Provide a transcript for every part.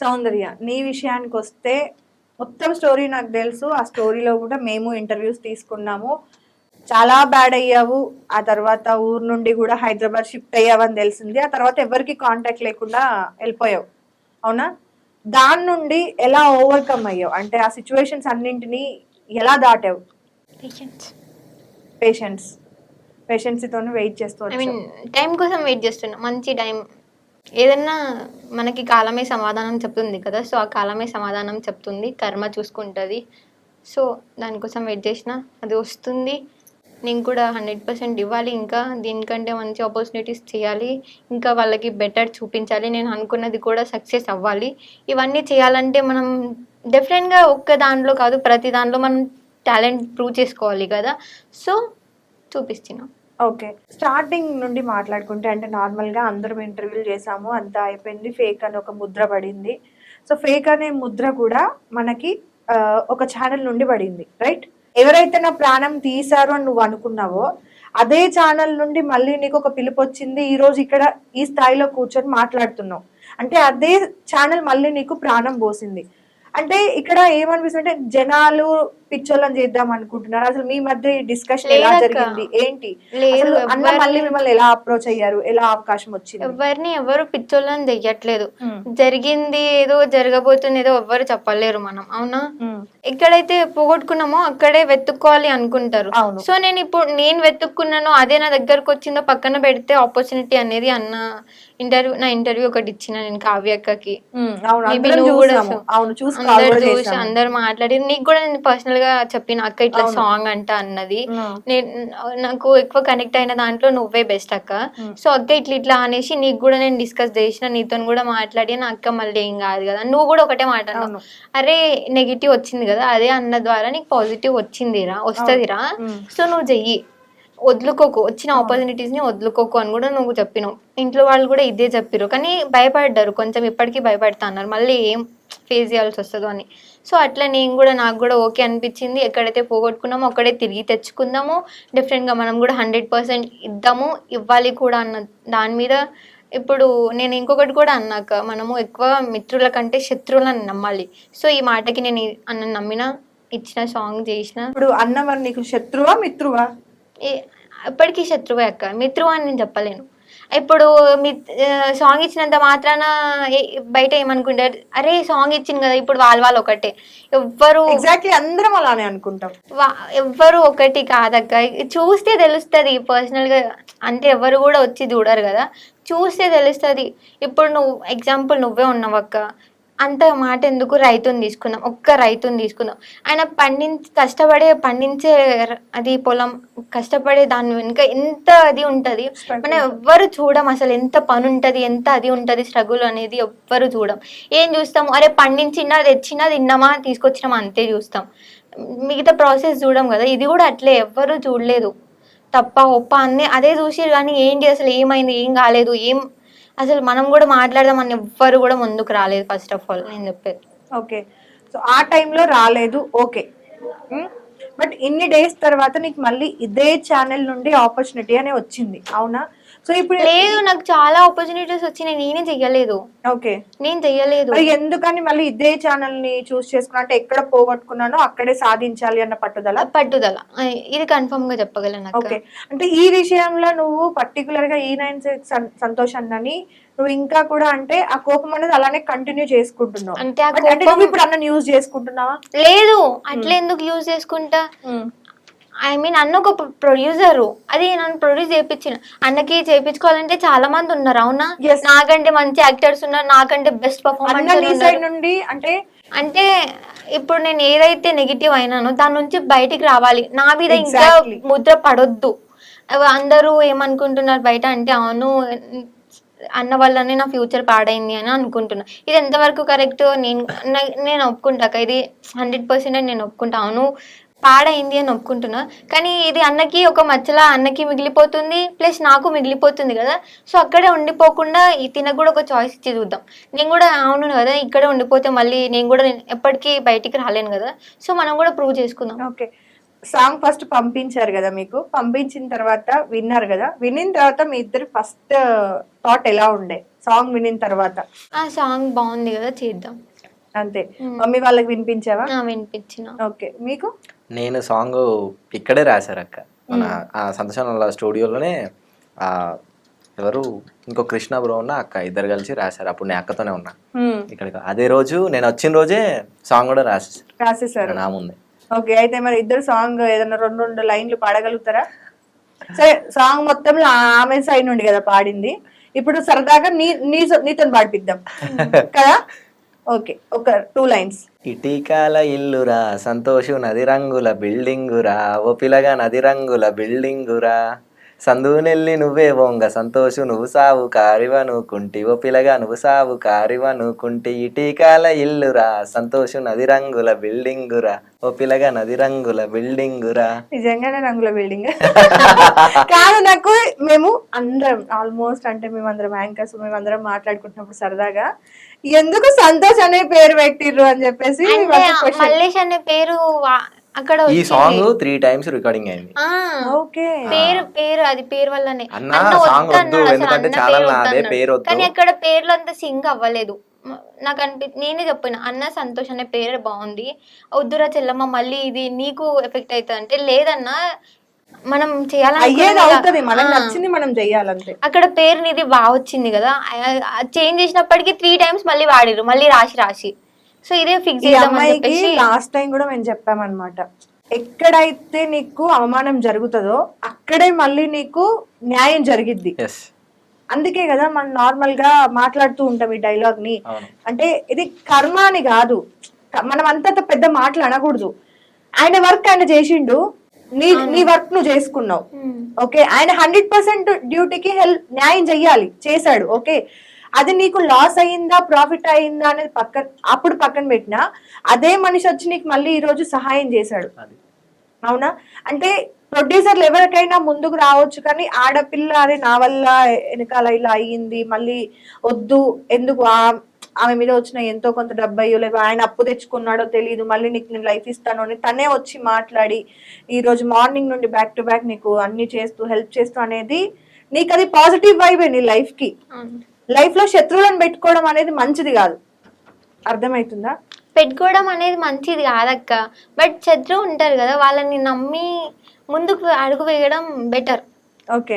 సౌందర్య నీ విషయానికి వస్తే మొత్తం స్టోరీ నాకు తెలుసు. ఆ స్టోరీలో కూడా మేము ఇంటర్వ్యూస్ తీసుకున్నాము. చాలా బ్యాడ్ అయ్యావు. ఆ తర్వాత ఊరు నుండి కూడా హైదరాబాద్ షిఫ్ట్ అయ్యావని తెలిసింది. ఆ తర్వాత ఎవరికి కాంటాక్ట్ లేకుండా వెళ్ళిపోయావు. అవునా? దాని నుండి ఎలా ఓవర్కమ్ అయ్యావు? అంటే ఆ సిచ్యువేషన్స్ అన్నింటినీ ఎలా దాటావు? పేషెన్స్ పేషెన్సీతో వెయిట్ చేస్తూ ఐ మీన్ వచ్చావు. టైం కోసం వెయిట్ చేస్తున్నా. మంచి టైం ఏదన్నా మనకి కాలమే సమాధానం చెప్తుంది కదా సో ఆ కాలమే సమాధానం చెప్తుంది కర్మ చూసుకుంటుంది. సో దానికోసం వెయిట్ చేసిన అది వస్తుంది. నేను కూడా హండ్రెడ్ పర్సెంట్ ఇవ్వాలి ఇంకా దీనికంటే మంచి ఆపర్చునిటీస్ చేయాలి ఇంకా వాళ్ళకి బెటర్ చూపించాలి నేను అనుకున్నది కూడా సక్సెస్ అవ్వాలి. ఇవన్నీ చేయాలంటే మనం డెఫినెట్గా ఒక్క దాంట్లో కాదు ప్రతి దాంట్లో మనం టాలెంట్ ప్రూవ్ చేసుకోవాలి కదా. సో చూపిస్తున్నాం. ఓకే. స్టార్టింగ్ నుండి మాట్లాడుకుంటే అంటే నార్మల్గా అందరం ఇంటర్వ్యూలు చేసాము అంతా అయిపోయింది ఫేక్ అని ఒక ముద్ర పడింది. సో ఫేక్ అనే ముద్ర కూడా మనకి ఒక ఛానల్ నుండి పడింది రైట్? ఎవరైతే నా ప్రాణం తీశారో అని నువ్వు అనుకున్నావో అదే ఛానల్ నుండి మళ్ళీ నీకు ఒక పిలుపు వచ్చింది ఈ రోజు ఇక్కడ ఈ స్థాయిలో కూర్చొని మాట్లాడుతున్నావు. అంటే అదే ఛానల్ మళ్ళీ నీకు ప్రాణం పోసింది. అంటే ఇక్కడ ఏమనిపిస్తుంది అంటే జనాలు పిచ్చోళ్ళని చేద్దాం అనుకుంటున్నారు. అసలు మీ మధ్య డిస్కషన్ ఎలా. జరిగింది? ఏంటి? లేదు, అసలు అన్న మళ్ళీ మిమ్మల్ని ఎలా అప్రోచ్ అయ్యారు? ఎలా అవకాశం వచ్చింది? ఎవరిని ఎవరు పిచ్చోళ్ళని చెయ్యట్లేదు. జరిగింది ఏదో జరగబోతుంది ఏదో ఎవ్వరు చెప్పలేరు మనం అవునా? ఎక్కడైతే పోగొట్టుకున్నామో అక్కడే వెతుక్కోవాలి అనుకుంటారు. సో నేను ఇప్పుడు నేను వెతుక్కున్నానో అదే నా దగ్గరకు వచ్చిందో పక్కన పెడితే ఆపర్చునిటీ అనేది అన్న ఇంటర్వ్యూ నా ఇంటర్వ్యూ ఒకటి ఇచ్చిన నేను కావ్యక్కకి. అందరం చూసి. అందరు మాట్లాడి నీకు కూడా నేను పర్సనల్ గా చెప్పిన అక్క ఇట్లా. సాంగ్ అంట అన్నది. నాకు ఎక్కువ కనెక్ట్ అయిన దాంట్లో నువ్వే బెస్ట్ అక్క. సో అక్క ఇట్లా ఇట్లా అనేసి నీకు కూడా నేను డిస్కస్ చేసిన నీతో కూడా మాట్లాడి నా అక్క మళ్ళీ ఏం కాదు కదా. నువ్వు కూడా ఒకటే మాట. అరే నెగిటివ్ వచ్చింది కదా అదే అన్న ద్వారా నీకు పాజిటివ్ వచ్చిందిరా వస్తుందిరా. సో నువ్వు చెయ్యి. వదులుకోకు వచ్చిన ఆపర్చునిటీస్ని వదులుకోకు అని కూడా నువ్వు చెప్పినావు. ఇంట్లో వాళ్ళు కూడా ఇదే చెప్పిరు కానీ భయపడ్డారు. కొంచెం ఇప్పటికీ భయపడతా అన్నారు. మళ్ళీ ఏం ఫేస్ చేయాల్సి వస్తుందో అని. సో అట్లా నేను కూడా నాకు కూడా ఓకే అనిపించింది. ఎక్కడైతే పోగొట్టుకున్నామో అక్కడే తిరిగి తెచ్చుకుందాము. డిఫరెంట్గా మనం కూడా హండ్రెడ్ పర్సెంట్ ఇద్దాము. ఇవ్వాలి కూడా అన్న దాని మీద ఇప్పుడు నేను ఇంకొకటి కూడా అన్నాక మనము ఎక్కువ మిత్రుల కంటే శత్రువులను నమ్మాలి. సో ఈ మాటకి నేను అన్న నమ్మిన ఇచ్చిన సాంగ్ చేసిన. ఇప్పుడు అన్న మరి నీకు శత్రువా మిత్రువా? ఏ- ఎప్పటికీ శత్రువే అక్క. మిత్రువు అని నేను చెప్పలేను. ఇప్పుడు మీ సాంగ్ ఇచ్చినంత మాత్రాన బయట ఏమనుకుంటారు? అరే సాంగ్ ఇచ్చింది కదా ఇప్పుడు వాళ్ళ వాళ్ళు ఒకటే. ఎవ్వరు ఎగ్జాక్ట్లీ అందరం అలానే అనుకుంటాం. ఎవ్వరు ఒకటి కాదక్క. చూస్తే తెలుస్తుంది పర్సనల్గా అంటే ఎవరు కూడా వచ్చి చూడరు కదా. చూస్తే తెలుస్తుంది. ఇప్పుడు నువ్వు ఎగ్జాంపుల్ నువ్వే ఉన్నావు అక్క అంత మాట ఎందుకు రైతుని తీసుకుందాం ఒక్క రైతుని తీసుకుందాం ఆయన పండించి కష్టపడే పండించే అది పొలం కష్టపడే దాని వెనుక ఎంత అది ఉంటుంది? మనం ఎవ్వరు చూడం అసలు ఎంత పని ఉంటుంది ఎంత అది ఉంటుంది స్ట్రగుల్ అనేది ఎవ్వరు చూడం. ఏం చూస్తాం అరే పండించినా తెచ్చినా తిన్నామా తీసుకొచ్చినామా అంతే చూస్తాం. మిగతా ప్రాసెస్ చూడం కదా? ఇది కూడా అట్లే ఎవ్వరు చూడలేదు. తప్ప ఒప్ప అన్నీ అదే చూసి కానీ ఏంటి? అసలు ఏమైంది? ఏం కాలేదు? ఏం అసలు మనం కూడా మాట్లాడదాం అని ఎవ్వరు కూడా ముందుకు రాలేదు ఫస్ట్ ఆఫ్ ఆల్ నేను చెప్పేది. ఓకే. సో ఆ టైంలో రాలేదు. ఓకే. బట్ ఇన్ని డేస్ తర్వాత నీకు మళ్ళీ ఇదే ఛానల్ నుండి ఆపర్చునిటీ అనే వచ్చింది. అవునా? సో ఇప్పుడు లేదు నాకు చాలా ఆపర్చునిటీస్ వచ్చినాయి నేనే చెయ్యలేదు. ఓకే నేను చెయ్యలేదు. మరి ఎందుకని మళ్ళీ ఇదే ఛానల్ని చూస్ చేసుకున్నా? అంటే ఎక్కడ పోగొట్టుకున్నానో అక్కడే సాధించాలి అన్న పట్టుదల? పట్టుదల. ఇది కన్ఫర్మ్గా చెప్పగలను. ఓకే అంటే ఈ విషయంలో నువ్వు పర్టికులర్గా ఈ నైన్ సంతోష్ అన్నని నువ్వు ఇంకా కూడా అంటే ఆ కోపం అనేది అలానే కంటిన్యూ చేసుకుంటున్నావు. అంటే ఇప్పుడు అన్న యూజ్ చేసుకుంటున్నావా? లేదు. అట్లా ఎందుకు యూజ్ చేసుకుంటా? ఐ మీన్ అన్న ఒక ప్రొడ్యూసరు అది నన్ను ప్రొడ్యూస్ చేయించిన అన్నకి చేయించుకోవాలంటే చాలా మంది ఉన్నారు అవునా. నాకంటే మంచి యాక్టర్స్ ఉన్నారు నాకంటే బెస్ట్ పర్ఫార్మెన్స్ నుండి అంటే అంటే ఇప్పుడు నేను ఏదైతే నెగిటివ్ అయినానో దాని నుంచి బయటికి రావాలి. నా మీద ఇంకా. ముద్ర పడొద్దు. అందరూ ఏమనుకుంటున్నారు బయట అంటే అవును అన్న వల్లనే నా ఫ్యూచర్ పాడైంది అని అనుకుంటున్నా. ఇది ఎంతవరకు కరెక్ట్ నేను నేను ఒప్పుకుంటాక ఇది హండ్రెడ్ పర్సెంట్ నేను ఒప్పుకుంటా. అవును పాడైంది అని ఒప్పుకుంటున్నా కానీ ఇది అన్నకి ఒక మచ్చలా అన్నకి మిగిలిపోతుంది ప్లస్ నాకు మిగిలిపోతుంది కదా. సో అక్కడే ఉండిపోకుండా ఈ తినకు కూడా ఒక చాయిస్ ఇచ్చి చూద్దాం. నేను కూడా అవును కదా ఇక్కడే ఉండిపోతే మళ్ళీ నేను కూడా నేను ఎప్పటికీ బయటికి రాలేను కదా. సో మనం కూడా ప్రూవ్ చేసుకుందాం. ఓకే. సాంగ్ ఫస్ట్ పంపించారు కదా మీకు. పంపించిన తర్వాత విన్నారు కదా. వినిన తర్వాత మీ ఇద్దరు ఫస్ట్ థాట్ ఎలా ఉండే? సాంగ్ వినిన తర్వాత. ఆ సాంగ్ బాగుంది కదా చేద్దాం. అంతే. మమ్మీ వాళ్ళకి వినిపించావా? ఆ, వినిపించిన. ఓకే. మీకు? నేను సాంగ్ ఇక్కడే రాశారు అక్క. మన ఆ సంతోషంలో స్టూడియోలోనే ఆ ఎవరు? ఇంకో కృష్ణ బ్రో ఉన్న అక్క ఇద్దరు కలిసి రాశారు. అప్పుడు నేను అక్కతోనే ఉన్నా. ఇక్కడికి అదే రోజు నేను వచ్చిన రోజే సాంగ్ కూడా రాసేసారు రాసేసారు. నా ముందే. ఓకే అయితే మరి ఇద్దరు సాంగ్ ఏదైనా రెండు రెండు లైన్లు పాడగలుగుతారా? సరే సాంగ్ మొత్తంలో ఆమె సైడ్ నుండి కదా పాడింది. ఇప్పుడు సరదాగా నీ నీ నీతో పాడిపిద్దాం. కదా? ఓకే ఒక టూ లైన్స్ ఇటీకాల ఇల్లురా సంతోషు నది రంగుల బిల్డింగురా ఓ పిలగా నది రంగుల బిల్డింగురా. సందునెల్లి నువ్వే వంగ సంతోషు నువ్వు సావు కారివ నుకుంటి ఓ పిలగా నువ్వు సావు కారివ నుకుంటి ఇటీకాల ఇల్లురా సంతోషు నది రంగుల బిల్డింగురా ఓ పిలగా నది రంగుల బిల్డింగురా. నిజంగానే రంగుల బిల్డింగ్. కాదు నాకు మేము అందరం ఆల్మోస్ట్ అంటే మేము అందరం యాంకర్స్ మేము అందరం మాట్లాడుకుంటున్నప్పుడు సరదాగా ఎందుకు సంతోష్ అనే పేరు పెట్టిర్రు? అని చెప్పేసి. మల్లేష్ అనే పేరు అక్కడ ఈ వచ్చింది. సాంగ్ త్రీ టైమ్స్ రికార్డింగ్ అయింది. ఆ, ఓకే. పేరు పేరు అది పేరు వల్లనే. అన్న, సాంగ్ వద్దు వద్దు, అన్నాడు, అసలు ఎందుకంటే అన్న చాలా అన్నాడు. పేరు వద్దు. కానీ అక్కడ పేర్లు అంత సింగ్ అవ్వలేదు. నాకు అనిపి నేనే చెప్పిన అన్న సంతోష్ అనే పేరు బాగుంది. వద్దురా చెల్లమ్మ మళ్ళీ ఇది నీకు ఎఫెక్ట్ అవుతుంది అంటే లేదన్నా మనం అయ్యేది అవుతుంది మనకు చేయాలి నచ్చింది మనం చెయ్యాలంతే అక్కడ పేరు నీది బాగా వచ్చింది కదా. చేంజ్ చేసినప్పటికీ త్రీ టైమ్స్ మళ్ళీ వాడిరు మళ్ళీ రాసి రాసి. సో ఇదే ఫిక్స్ ఈ అమ్మాయికి లాస్ట్ టైం కూడా మేము చెప్పామన్నమాట. ఎక్కడైతే నీకు అవమానం జరుగుతుందో అక్కడే మళ్ళీ నీకు న్యాయం జరిగిద్ది. ఎస్ అందుకే కదా మనం నార్మల్గా మాట్లాడుతూ ఉంటాం ఈ డైలాగ్ని. అంటే ఇది కర్మ అని కాదు. మనం అంత పెద్ద మాటలు అనకూడదు. ఆయన వర్క్ ఆయన చేసిండు. నీ నీ వర్క్ నువ్వు చేసుకున్నావు. ఉమ్. ఓకే? ఆయన హండ్రెడ్ పర్సెంట్ డ్యూటీకి హెల్ప్ న్యాయం చెయ్యాలి. చేశాడు. ఓకే? అది నీకు లాస్ అయ్యిందా ప్రాఫిట్ అయ్యిందా అనేది పక్కన అప్పుడు పక్కన పెట్టినా అదే మనిషి వచ్చి నీకు మళ్ళీ ఈ రోజు సహాయం చేశాడు. అది. అవునా? అంటే ప్రొడ్యూసర్లు ఎవరికైనా ముందుకు రావచ్చు కానీ ఆడపిల్ల అరే నా వల్ల వెనకాల ఇలా అయ్యింది మళ్ళీ వద్దు ఎందుకు ఆ- ఆమె మీద వచ్చిన ఎంతో కొంత డబ్బు అయ్యో లేదా ఆయన అప్పు తెచ్చుకున్నాడో తెలియదు మళ్ళీ నీకు నేను లైఫ్ ఇస్తాను అని తనే వచ్చి మాట్లాడి ఈ రోజు మార్నింగ్ నుండి బ్యాక్ టు బ్యాక్ నీకు అన్ని చేస్తూ హెల్ప్ చేస్తూ అనేది నీకు అది పాజిటివ్ వైబే నీ లైఫ్కి. అవును. లైఫ్లో శత్రువులను పెట్టుకోవడం అనేది మంచిది కాదు. అర్థమవుతుందా పెట్టుకోవడం అనేది మంచిది కాదక్క. బట్ శత్రువు ఉంటారు కదా వాళ్ళని నమ్మి ముందుకు అడుగు వేయడం బెటర్ ఓకే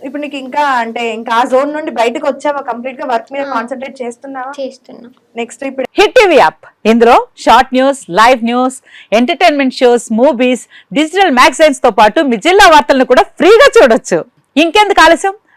ఇప్పుడు నీకు ఇంకా అంటే ఇంకా ఆ జోన్ నుండి బయటకు వచ్చావా? కంప్లీట్గా వర్క్ మీద కాన్సన్ట్రేట్ చేస్తున్నావా? చేస్తున్నా. నెక్స్ట్ ఇప్పుడు హిట్ టీవీ యాప్ ఇందులో short news live news entertainment shows movies digital మ్యాగజైన్స్తో పాటు మీ జిల్లా వార్తలను కూడా ఫ్రీగా చూడొచ్చు. ఇంకెందుకు ఆలస్యం?